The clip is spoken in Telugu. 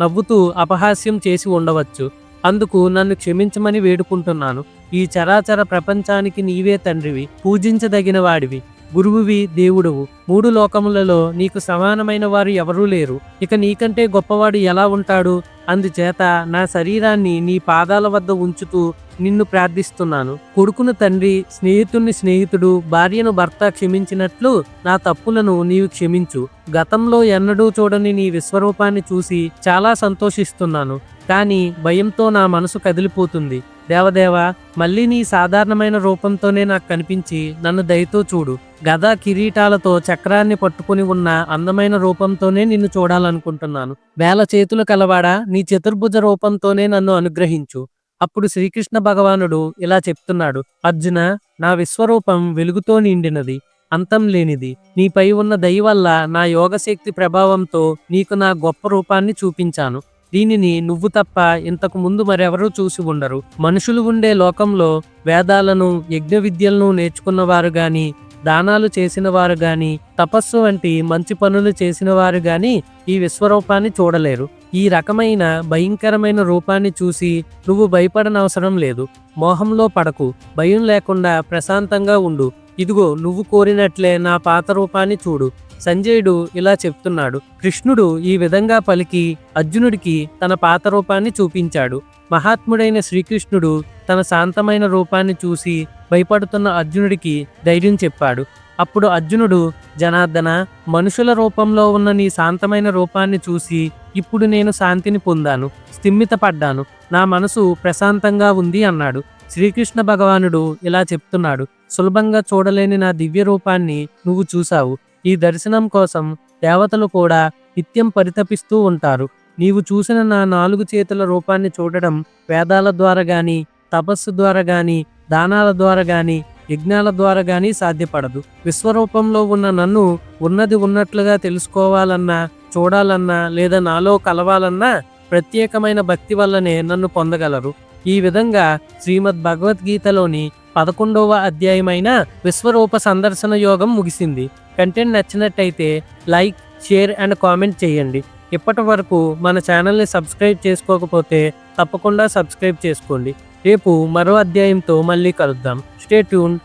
నవ్వుతూ అపహాస్యం చేసి ఉండవచ్చు. అందుకు నన్ను క్షమించమని వేడుకుంటున్నాను. ఈ చరాచర ప్రపంచానికి నీవే తండ్రివి. పూజించదగిన వాడివి. గురువువి దేవుడువు. మూడు లోకములలో నీకు సమానమైన వారు ఎవరూ లేరు. ఇక నీకంటే గొప్పవాడు ఎలా ఉంటాడు? అందుచేత నా శరీరాన్ని నీ పాదాల వద్ద ఉంచుతూ నిన్ను ప్రార్థిస్తున్నాను. కొడుకును తండ్రి స్నేహితుణ్ణి స్నేహితుడు భార్యను భర్త క్షమించినట్లు నా తప్పులను నీవు క్షమించు. గతంలో ఎన్నడూ చూడని నీ విశ్వరూపాన్ని చూసి చాలా సంతోషిస్తున్నాను. కానీ భయంతో నా మనసు కదిలిపోతుంది. దేవదేవ మళ్ళీ నీ సాధారణమైన రూపంతోనే నాకు కనిపించి నన్ను దయతో చూడు. గదా కిరీటాలతో చక్రాన్ని పట్టుకుని ఉన్న అందమైన రూపంతోనే నిన్ను చూడాలనుకుంటున్నాను. వేల చేతులు కలవాడా నీ చతుర్భుజ రూపంతోనే నన్ను అనుగ్రహించు. అప్పుడు శ్రీకృష్ణ భగవానుడు ఇలా చెప్తున్నాడు అర్జున నా విశ్వరూపం వెలుగుతో నిండినది అంతం లేనిది. నీపై ఉన్న దయ వల్ల నా యోగశక్తి ప్రభావంతో నీకు నా గొప్ప రూపాన్ని చూపించాను. దీనిని నువ్వు తప్ప ఇంతకు ముందు మరెవరూ చూసి ఉండరు. మనుషులు ఉండే లోకంలో వేదాలను యజ్ఞ విద్యలను నేర్చుకున్నవారు గాని దానాలు చేసిన వారు గాని తపస్సు వంటి మంచి పనులు చేసిన వారు గాని ఈ విశ్వరూపాన్ని చూడలేరు. ఈ రకమైన భయంకరమైన రూపాన్ని చూసి నువ్వు భయపడనవసరం లేదు. మోహంలో పడకు. భయం లేకుండా ప్రశాంతంగా ఉండు. ఇదిగో నువ్వు కోరినట్లే నా పాత రూపాన్ని చూడు. సంజయుడు ఇలా చెప్తున్నాడు. కృష్ణుడు ఈ విధంగా పలికి అర్జునుడికి తన పాత రూపాన్ని చూపించాడు. మహాత్ముడైన శ్రీకృష్ణుడు తన శాంతమైన రూపాన్ని చూసి భయపడుతున్న అర్జునుడికి ధైర్యం చెప్పాడు. అప్పుడు అర్జునుడు జనార్దన మనుషుల రూపంలో ఉన్న నీ శాంతమైన రూపాన్ని చూసి ఇప్పుడు నేను శాంతిని పొందాను స్థిమ్మితపడ్డాను నా మనసు ప్రశాంతంగా ఉంది అన్నాడు. శ్రీకృష్ణ భగవానుడు ఇలా చెప్తున్నాడు సులభంగా చూడలేని నా దివ్య రూపాన్ని నువ్వు చూశావు. ఈ దర్శనం కోసం దేవతలు కూడా నిత్యం పరితపిస్తూ ఉంటారు. నీవు చూసిన నా నాలుగు చేతుల రూపాన్ని చూడడం వేదాల ద్వారా గాని తపస్సు ద్వారా గాని దానాల ద్వారా గాని యజ్ఞాల ద్వారా గాని సాధ్యపడదు. విశ్వరూపంలో ఉన్న నన్ను ఉన్నది ఉన్నట్లుగా తెలుసుకోవాలన్నా చూడాలన్నా లేదా నాలో కలవాలన్నా ప్రత్యేకమైన భక్తి వల్లనే నన్ను పొందగలరు. ఈ విధంగా శ్రీమద్ భగవద్గీతలోని పదకొండవ అధ్యాయమైన విశ్వరూప సందర్శన యోగం ముగిసింది. కంటెంట్ నచ్చినట్టయితే లైక్ షేర్ అండ్ కామెంట్ చేయండి. ఇప్పటి వరకు మన ఛానల్ని సబ్స్క్రైబ్ చేసుకోకపోతే తప్పకుండా సబ్స్క్రైబ్ చేసుకోండి. రేపు మరో అధ్యాయంతో మళ్ళీ కలుద్దాం. Stay tune